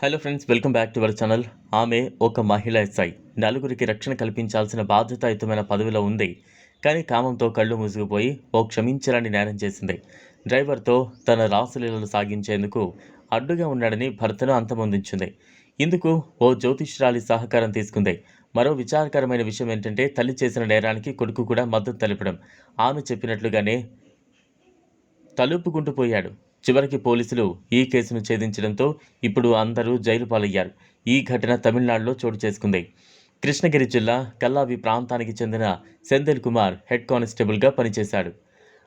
Hello friends welcome back to our channel ఆమె ఒక మహిళ ఎస్ఐ. నలుగురికి రక్షణ కల్పించాల్సిన బాధ్యతాయుతమైన పదవిలో ఉంది. కానీ కామంతో కళ్ళు మూసుకుపోయి ఓ క్షమించరాని నేరం చేసింది. డ్రైవర్తో తన రాసలీలలు సాగించేందుకు అడ్డుగా ఉన్నాడని భర్తను అంతమొందించింది. ఇందుకు ఓ జ్యోతిష్రాలి సహకారం తీసుకుంది. మరో విచారకరమైన విషయం ఏంటంటే తల్లి చేసిన నేరానికి కొడుకు కూడా మద్దతు తెలపడం. ఆమె చెప్పినట్లుగానే తలుపుకుంటూ పోయాడు. చివరికి పోలీసులు ఈ కేసును ఛేదించడంతో ఇప్పుడు అందరూ జైలు పాలయ్యారు. ఈ ఘటన తమిళనాడులో చోటు చేసుకుంది. కృష్ణగిరి జిల్లా కల్లావి ప్రాంతానికి చెందిన సెందిల్ కుమార్ హెడ్ కానిస్టేబుల్గా పనిచేశాడు.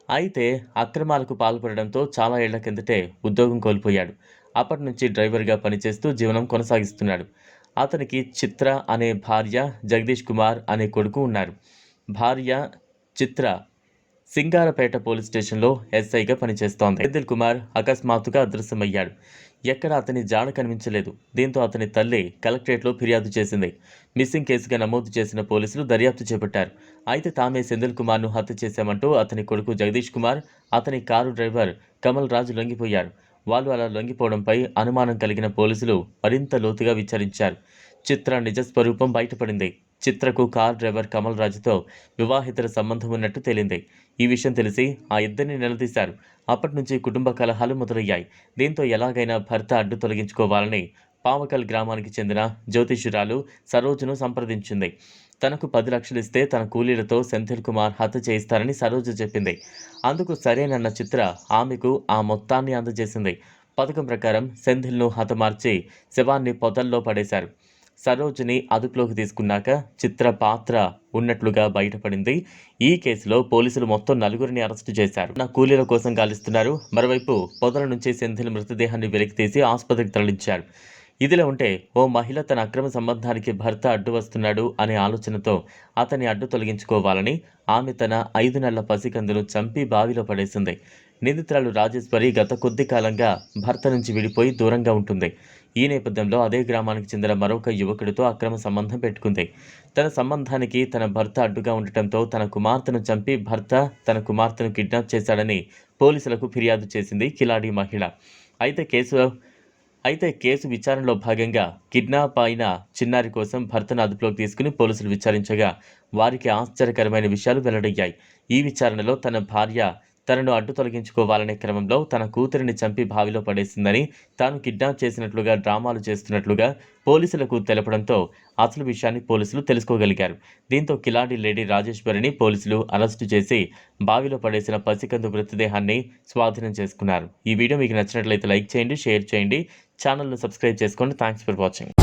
అయితే అక్రమాలకు పాల్పడడంతో చాలా ఏళ్ళ కిందటే ఉద్యోగం కోల్పోయాడు. అప్పటి నుంచి డ్రైవర్గా పనిచేస్తూ జీవనం కొనసాగిస్తున్నాడు. అతనికి చిత్ర అనే భార్య జగదీష్ కుమార్ అనే కొడుకు ఉన్నారు. భార్య చిత్ర సింగారపేట పోలీస్ స్టేషన్లో ఎస్ఐగా పనిచేస్తోంది. సెందిల్ కుమార్ అకస్మాత్తుగా అదృశ్యమయ్యాడు. ఎక్కడ అతని జాడ కనిపించలేదు. దీంతో అతని తల్లి కలెక్టరేట్లో ఫిర్యాదు చేసింది. మిస్సింగ్ కేసుగా నమోదు చేసిన పోలీసులు దర్యాప్తు చేపట్టారు. అయితే తామే సెందిల్ కుమార్ను హత్య చేశామంటూ అతని కొడుకు జగదీష్ కుమార్ అతని కారు డ్రైవర్ కమల్ రాజు లొంగిపోయారు. వాళ్ళు అలా లొంగిపోవడంపై అనుమానం కలిగిన పోలీసులు మరింత లోతుగా విచారించారు. చిత్ర నిజ స్వరూపం బయటపడింది. చిత్రకు కార్ డ్రైవర్ కమల్ రాజుతో వివాహితర సంబంధం ఉన్నట్టు తేలింది. ఈ విషయం తెలిసి ఆ ఇద్దరిని నిలదీశారు. అప్పటి నుంచి కుటుంబ కలహాలు మొదలయ్యాయి. దీంతో ఎలాగైనా భర్త అడ్డు తొలగించుకోవాలని పావకల్ గ్రామానికి చెందిన జ్యోతిష్యురాలు సరోజును సంప్రదించింది. తనకు పది లక్షలు ఇస్తే తన కూలీలతో సెంథిల్ కుమార్ హత్య చేయిస్తారని సరోజ చెప్పింది. అందుకు సరేనన్న చిత్ర ఆమెకు ఆ మొత్తాన్ని అందజేసింది. పథకం ప్రకారం సెంథిల్ను హతమార్చి శవాన్ని పొదల్లో పడేశారు. సరోజిని అదుపులోకి తీసుకున్నాక చిత్ర పాత్ర ఉన్నట్లుగా బయటపడింది. ఈ కేసులో పోలీసులు మొత్తం నలుగురిని అరెస్టు చేశారు. నా కూలీల కోసం గాలిస్తున్నారు. మరోవైపు పొదల నుంచి సెంథిల్ మృతదేహాన్ని వెలికి తీసి ఆసుపత్రికి తరలించారు. ఇదిలా ఉంటే ఓ మహిళ తన అక్రమ సంబంధానికి భర్త అడ్డు వస్తున్నాడు అనే ఆలోచనతో అతని అడ్డు తొలగించుకోవాలని ఆమె తన ఐదు నెలల పసికందును చంపి బావిలో పడేసింది. నిందితురాలు రాజేశ్వరి గత కొద్ది కాలంగా భర్త నుంచి విడిపోయి దూరంగా ఉంటుంది. ఈ నేపథ్యంలో అదే గ్రామానికి చెందిన మరొక యువకుడితో అక్రమ సంబంధం పెట్టుకుంది. తన సంబంధానికి తన భర్త అడ్డుగా ఉండటంతో తన కుమార్తెను చంపి భర్త తన కుమార్తెను కిడ్నాప్ చేశాడని పోలీసులకు ఫిర్యాదు చేసింది కిలాడి మహిళ. అయితే కేసు అయితే కేసు విచారణలో భాగంగా కిడ్నాప్ అయిన చిన్నారి కోసం భర్తను అదుపులోకి తీసుకుని పోలీసులు విచారించగా వారికి ఆశ్చర్యకరమైన విషయాలు వెల్లడయ్యాయి. ఈ విచారణలో తన భార్య తనను అడ్డు తొలగించుకోవాలనే క్రమంలో తన కూతురిని చంపి బావిలో పడేసిందని తాను కిడ్నాప్ చేసినట్లుగా డ్రామాలు చేస్తున్నట్లుగా పోలీసులకు తెలపడంతో అసలు విషయాన్ని పోలీసులు తెలుసుకోగలిగారు. దీంతో కిలాడి లేడీ రాజేశ్వరిని పోలీసులు అరెస్టు చేసి బావిలో పడేసిన పసికందు మృతదేహాన్ని స్వాధీనం చేసుకున్నారు. ఈ వీడియో మీకు నచ్చినట్లయితే లైక్ చేయండి షేర్ చేయండి. ఛానల్ను సబ్స్క్రైబ్ చేసుకోండి. Thanks for watching.